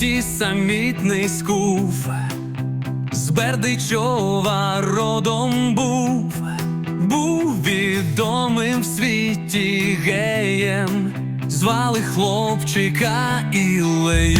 світі самітний скув, з Бердичова родом був, був відомим в світі геєм, звали хлопчика Ілею.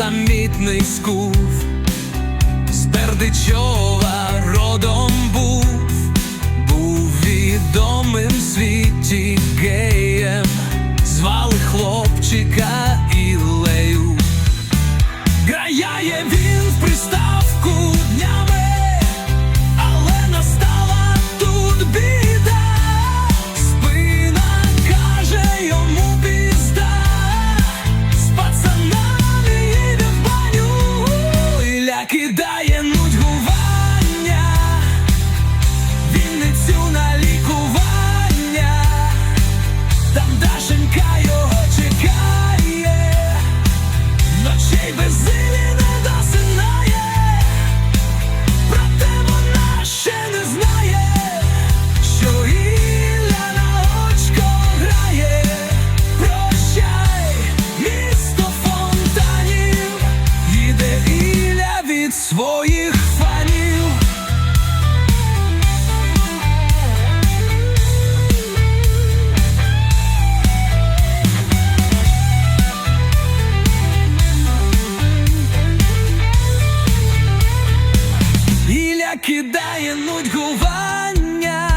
самітний скув, спердичо. que dá кидає нудьгування,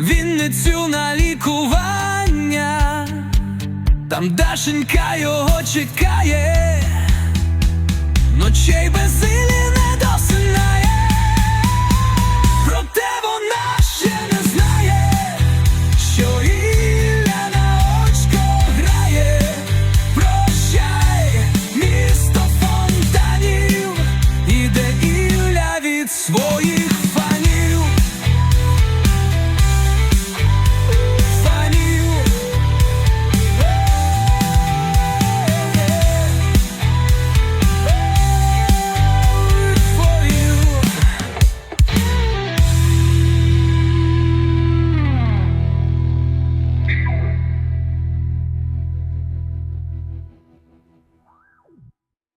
вінницю на лікування, там Дашенька його чекає, ночей без.